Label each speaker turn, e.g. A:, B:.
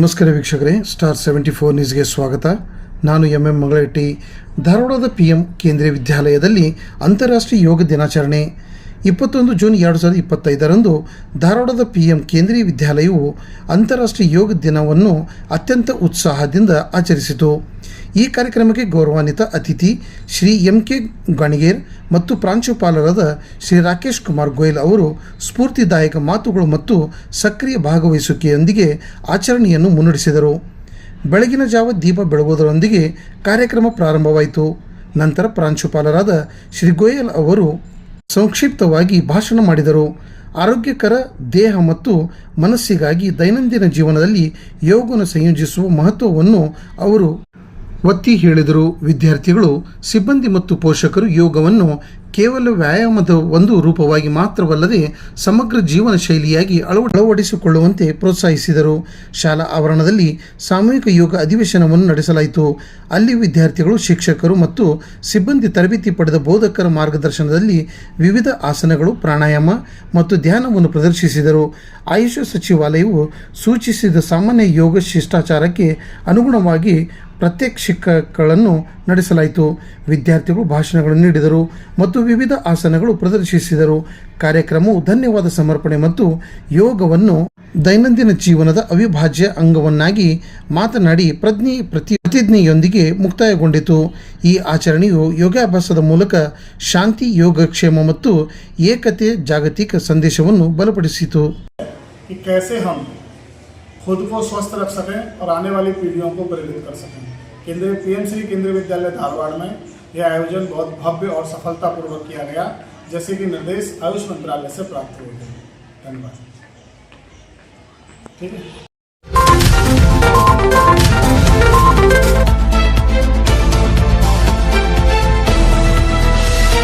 A: ನಮಸ್ಕಾರ ವೀಕ್ಷಕರೇ star seventy four ನ್ಯೂಸ್ಗೆ ಸ್ವಾಗತ. ನಾನು ಎಂ ಎಂ ಮಂಗಳಟ್ಟಿ ಧಾರವಾಡದ ಪಿ ಎಂ ಕೇಂದ್ರೀಯ ವಿದ್ಯಾಲಯದಲ್ಲಿ ಅಂತಾರಾಷ್ಟ್ರೀಯ ಯೋಗ ದಿನಾಚರಣೆ. ಇಪ್ಪತ್ತೊಂದು ಜೂನ್ ಎರಡು ಸಾವಿರದ ಇಪ್ಪತ್ತೈದರಂದು ಧಾರವಾಡದ ಪಿ ಎಂ ಕೇಂದ್ರೀಯ ವಿದ್ಯಾಲಯವು ಅಂತಾರಾಷ್ಟ್ರೀಯ ಯೋಗ ದಿನವನ್ನು ಅತ್ಯಂತ ಉತ್ಸಾಹದಿಂದ ಆಚರಿಸಿತು. ಈ ಕಾರ್ಯಕ್ರಮಕ್ಕೆ ಗೌರವಾನ್ವಿತ ಅತಿಥಿ ಶ್ರೀ ಎಂ ಕೆ ಗಣಿಗೇರ್ ಮತ್ತು ಪ್ರಾಂಶುಪಾಲರಾದ ಶ್ರೀ ರಾಕೇಶ್ ಕುಮಾರ್ ಗೋಯಲ್ ಅವರು ಸ್ಫೂರ್ತಿದಾಯಕ ಮಾತುಗಳು ಮತ್ತು ಸಕ್ರಿಯ ಭಾಗವಹಿಸುವಿಕೆಯೊಂದಿಗೆ ಆಚರಣೆಯನ್ನು ಮುನ್ನಡೆಸಿದರು. ಬೆಳಗಿನ ಜಾವ ದೀಪ ಬೆಳಗುವುದರೊಂದಿಗೆ ಕಾರ್ಯಕ್ರಮ ಪ್ರಾರಂಭವಾಯಿತು. ನಂತರ ಪ್ರಾಂಶುಪಾಲರಾದ ಶ್ರೀ ಗೋಯಲ್ ಅವರು ಸಂಕ್ಷಿಪ್ತವಾಗಿ ಭಾಷಣ ಮಾಡಿದರು. ಆರೋಗ್ಯಕರ ದೇಹ ಮತ್ತು ಮನಸ್ಸಿಗಾಗಿ ದೈನಂದಿನ ಜೀವನದಲ್ಲಿ ಯೋಗವನ್ನು ಸಂಯೋಜಿಸುವ ಮಹತ್ವವನ್ನು ಅವರು ಒತ್ತಿ ಹೇಳಿದರು, ವಿದ್ಯಾರ್ಥಿಗಳು, ಸಿಬ್ಬಂದಿ ಮತ್ತು ಪೋಷಕರು ಯೋಗವನ್ನು ಕೇವಲ ವ್ಯಾಯಾಮದ ಒಂದು ರೂಪವಾಗಿ ಮಾತ್ರವಲ್ಲದೆ ಸಮಗ್ರ ಜೀವನ ಶೈಲಿಯಾಗಿ ಅಳವ, ಅಳವಡಿಸಿಕೊಳ್ಳುವಂತೆ ಪ್ರೋತ್ಸಾಹಿಸಿದರು. ಶಾಲಾ ಆವರಣದಲ್ಲಿ ಸಾಮೂಹಿಕ ಯೋಗ ಅಧಿವೇಶನವನ್ನು ನಡೆಸಲಾಯಿತು. ಅಲ್ಲಿ ವಿದ್ಯಾರ್ಥಿಗಳು, ಶಿಕ್ಷಕರು ಮತ್ತು ಸಿಬ್ಬಂದಿ ತರಬೇತಿ ಪಡೆದ ಬೋಧಕರ ಮಾರ್ಗದರ್ಶನದಲ್ಲಿ ವಿವಿಧ ಆಸನಗಳು, ಪ್ರಾಣಾಯಾಮ ಮತ್ತು ಧ್ಯಾನವನ್ನು ಪ್ರದರ್ಶಿಸಿದರು. ಆಯುಷ್ ಸಚಿವಾಲಯವು ಸೂಚಿಸಿದ ಸಾಮಾನ್ಯ ಯೋಗ ಶಿಷ್ಟಾಚಾರಕ್ಕೆ ಅನುಗುಣವಾಗಿ ಪ್ರಾತ್ಯಕ್ಷಿಕಗಳನ್ನು ನಡೆಸಲಾಯಿತು. ವಿದ್ಯಾರ್ಥಿಗಳು ಭಾಷಣಗಳನ್ನು ನೀಡಿದರು ಮತ್ತು ವಿವಿಧ ಆಸನಗಳು ಪ್ರದರ್ಶಿಸಿದರು. ಕಾರ್ಯಕ್ರಮವು ಧನ್ಯವಾದ ಸಮರ್ಪಣೆ ಮತ್ತು ಯೋಗವನ್ನು ದೈನಂದಿನ ಜೀವನದ ಅವಿಭಾಜ್ಯ ಅಂಗವನ್ನಾಗಿ ಮಾತನಾಡಿ ಪ್ರಜ್ಞೆ ಪ್ರತಿ ಪ್ರತಿಜ್ಞೆಯೊಂದಿಗೆ ಮುಕ್ತಾಯಗೊಂಡಿತು. ಈ ಆಚರಣೆಯು ಯೋಗಾಭ್ಯಾಸದ ಮೂಲಕ ಶಾಂತಿ, ಯೋಗಕ್ಷೇಮ ಮತ್ತು ಏಕತೆ ಜಾಗತಿಕ ಸಂದೇಶವನ್ನು ಬಲಪಡಿಸಿತು.
B: खुद को स्वस्थ रख सकें और आने वाली पीढ़ियों को प्रेरित कर सकें। केंद्रीय पीएमसी, केंद्रीय विद्यालय धारवाड़ में यह आयोजन बहुत भव्य और सफलतापूर्वक किया गया, जैसे कि निर्देश आयुष मंत्रालय से प्राप्त हुए थे। धन्यवाद। ठीक है।